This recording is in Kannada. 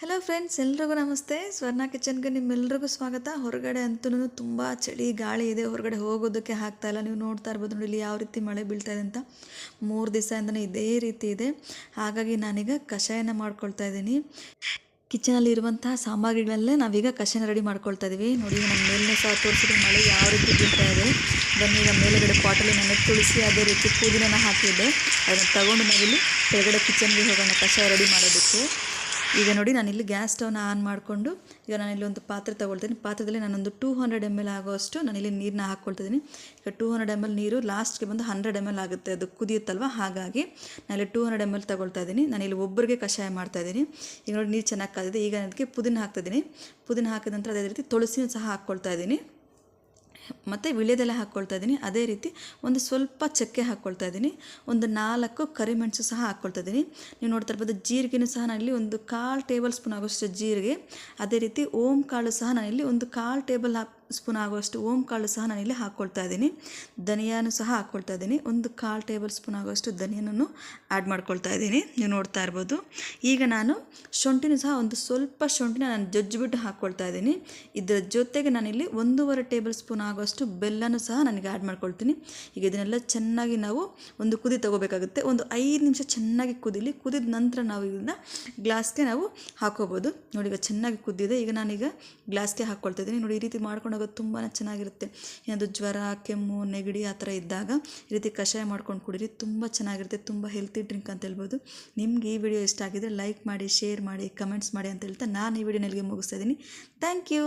ಹಲೋ ಫ್ರೆಂಡ್ಸ್ ಎಲ್ರಿಗೂ ನಮಸ್ತೆ. ಸ್ವರ್ಣ ಕಿಚನ್ಗೆ ನಿಮ್ಮೆಲ್ರಿಗೂ ಸ್ವಾಗತ. ಹೊರಗಡೆ ಅಂತೂ ತುಂಬ ಚಳಿ, ಗಾಳಿ ಇದೆ. ಹೊರಗಡೆ ಹೋಗೋದಕ್ಕೆ ಆಗ್ತಾ ಇಲ್ಲ. ನೀವು ನೋಡ್ತಾ ಇರ್ಬೋದು ನೋಡಿ ಇಲ್ಲಿ ಯಾವ ರೀತಿ ಮಳೆ ಬೀಳ್ತಾ ಇದೆ ಅಂತ. ಮೂರು ದಿವಸದಿಂದಲೂ ಇದೇ ರೀತಿ ಇದೆ. ಹಾಗಾಗಿ ನಾನೀಗ ಕಷಾಯನ ಮಾಡ್ಕೊಳ್ತಾ ಇದ್ದೀನಿ. ಕಿಚನಲ್ಲಿ ಇರುವಂತಹ ಸಾಮಗ್ರಿಗಳಲ್ಲೇ ನಾವೀಗ ಕಷಾಯನ ರೆಡಿ ಮಾಡ್ಕೊಳ್ತಾ ಇದ್ದೀವಿ. ನೋಡಿ, ನಮ್ಮ ಮೇಲೇ ಸಹ ತೋರಿಸಿದ್ರೆ ಮಳೆ ಯಾವ ರೀತಿ ಬೀಳ್ತಾ ಇದೆ. ಬನ್ನಿ ಈಗ ಮೇಲುಗಡೆ ಪಾಟಲ್ಲಿ ನಾನು ತುಳಸಿ ಅದೇ ರೀತಿ ಪುದೀನ ಹಾಕಿದ್ದೆ. ಅದನ್ನು ತಗೊಂಡು ನಾವಿಲ್ಲಿ ಕೆಳಗಡೆ ಕಿಚನ್ಗೆ ಹೋಗೋಣ, ಕಷಾಯ ರೆಡಿ ಮಾಡೋದಕ್ಕೆ. ಈಗ ನೋಡಿ ನಾನು ಇಲ್ಲಿ ಗ್ಯಾಸ್ ಸ್ಟವ್ನ ಆನ್ ಮಾಡಿಕೊಂಡು, ಈಗ ನಾನಿಲ್ಲಿ ಒಂದು ಪಾತ್ರೆ ತೊಗೊಳ್ತೀನಿ. ಪಾತ್ರದಲ್ಲಿ ನಾನೊಂದು ಟೂ ಹಂಡ್ರೆಡ್ ಎಂ ಎಲ್ ಆಗೋಷ್ಟು ನಾನಿಲ್ಲಿ ನೀರನ್ನ ಹಾಕ್ಕೊಳ್ತಿದ್ದೀನಿ ಈಗ ಟೂ ಹಂಡ್ರೆಡ್ ಎಂ ಎಲ್ ನೀರು ಲಾಸ್ಟ್ಗೆ ಬಂದು ಹಂಡ್ರೆಡ್ ಎಂ ಎಲ್ ಆಗುತ್ತೆ. ಅದು ಕುದಿಯುತ್ತಲ್ವ? ಹಾಗಾಗಿ ನಾನಿಲ್ಲಿ ಟೂ ಹಂಡ್ರೆಡ್ ಎಂ ಎಲ್ ತೊಗೊಳ್ತಾ ಇದ್ದೀನಿ. ನಾನಿಲ್ಲಿ ಒಬ್ಬರಿಗೆ ಕಷಾಯ ಮಾಡ್ತಾ ಇದ್ದೀನಿ. ಈಗ ನೋಡಿ ನೀರು ಚೆನ್ನಾಗಿ ಕಾದಿದೆ. ಈಗ ಅದಕ್ಕೆ ಪುದೀನ ಹಾಕ್ತಿದ್ದೀನಿ ಪುದೀನ ಹಾಕಿದ ನಂತರ ಅದೇ ರೀತಿ ತುಳಸಿನೂ ಸಹ ಹಾಕ್ಕೊಳ್ತಾ ಇದ್ದೀನಿ. ಮತ್ತು ವಿಳ್ಯದೆಲೆ ಹಾಕ್ಕೊಳ್ತಾ ಇದ್ದೀನಿ. ಅದೇ ರೀತಿ ಒಂದು ಸ್ವಲ್ಪ ಚಕ್ಕೆ ಹಾಕ್ಕೊಳ್ತಾ ಇದ್ದೀನಿ. ಒಂದು ನಾಲ್ಕು ಕರಿಮೆಣಸು ಸಹ ಹಾಕ್ಕೊಳ್ತಾ ಇದ್ದೀನಿ. ನೀವು ನೋಡ್ತಾ ಇರ್ಬೋದು ಜೀರಿಗೆನೂ ಸಹ ನಾನಿಲ್ಲಿ ಒಂದು ಕಾಲು ಟೇಬಲ್ ಸ್ಪೂನ್ ಆಗೋಷ್ಟು ಜೀರಿಗೆ. ಅದೇ ರೀತಿ ಓಂ ಕಾಳು ಸಹ ನಾನಿಲ್ಲಿ ಒಂದು ಕಾಲು ಟೇಬಲ್ ಸ್ಪೂನ್ ಆಗುವಷ್ಟು ಓಮ್ ಕಾಳು ಸಹ ನಾನಿಲ್ಲಿ ಹಾಕ್ಕೊಳ್ತಾ ಇದ್ದೀನಿ. ಧನಿಯಾನು ಸಹ ಹಾಕ್ಕೊಳ್ತಾ ಇದ್ದೀನಿ. ಒಂದು ಕಾಲು ಟೇಬಲ್ ಸ್ಪೂನ್ ಆಗುವಷ್ಟು ಧನಿಯನ್ನು ಆ್ಯಡ್ ಮಾಡ್ಕೊಳ್ತಾ ಇದ್ದೀನಿ. ನೀವು ನೋಡ್ತಾ ಇರ್ಬೋದು. ಈಗ ನಾನು ಶುಂಠಿನೂ ಸಹ ಒಂದು ಸ್ವಲ್ಪ ಶುಂಠಿನ ನಾನು ಜಜ್ಜಿಬಿಟ್ಟು ಹಾಕ್ಕೊಳ್ತಾ ಇದ್ದೀನಿ. ಇದರ ಜೊತೆಗೆ ನಾನಿಲ್ಲಿ ಒಂದೂವರೆ ಟೇಬಲ್ ಸ್ಪೂನ್ ಆಗುವಷ್ಟು ಬೆಲ್ಲನೂ ಸಹ ನನಗೆ ಆ್ಯಡ್ ಮಾಡ್ಕೊಳ್ತೀನಿ. ಈಗ ಇದನ್ನೆಲ್ಲ ಚೆನ್ನಾಗಿ ನಾವು ಒಂದು ಕುದಿ ತಗೋಬೇಕಾಗುತ್ತೆ. ಒಂದು ಐದು ನಿಮಿಷ ಚೆನ್ನಾಗಿ ಕುದಿಲಿ. ಕುದಿದ ನಂತರ ನಾವು ಇದನ್ನ ಗ್ಲಾಸ್ಗೆ ನಾವು ಹಾಕೋಬೋದು ನೋಡಿ, ಈಗ ಚೆನ್ನಾಗಿ ಕುದ್ದಿದೆ. ಈಗ ನಾನೀಗ ಗ್ಲಾಸ್ಗೆ ಹಾಕ್ಕೊಳ್ತಾ ಇದ್ದೀನಿ. ನೋಡಿ, ಈ ರೀತಿ ಮಾಡ್ಕೊಂಡು ಹೋಗೋದು ತುಂಬಾ ಚೆನ್ನಾಗಿರುತ್ತೆ. ಏನಾದರೂ ಜ್ವರ, ಕೆಮ್ಮು, ನೆಗಡಿ ಆ ಥರ ಇದ್ದಾಗ ಈ ರೀತಿ ಕಷಾಯ ಮಾಡ್ಕೊಂಡು ಕುಡೀರಿ. ತುಂಬ ಚೆನ್ನಾಗಿರುತ್ತೆ. ತುಂಬ ಹೆಲ್ತಿ ಡ್ರಿಂಕ್ ಅಂತ ಹೇಳ್ಬೋದು. ನಿಮ್ಗೆ ಈ ವಿಡಿಯೋ ಇಷ್ಟ ಆಗಿದ್ರೆ ಲೈಕ್ ಮಾಡಿ ಶೇರ್ ಮಾಡಿ ಕಮೆಂಟ್ಸ್ ಮಾಡಿ ಅಂತ ಹೇಳ್ತಾ ನಾನು ಈ ವಿಡಿಯೋ ಇಲ್ಲಿಗೆ ಮುಗಿಸ್ತಾ ಇದ್ದೀನಿ. Thank you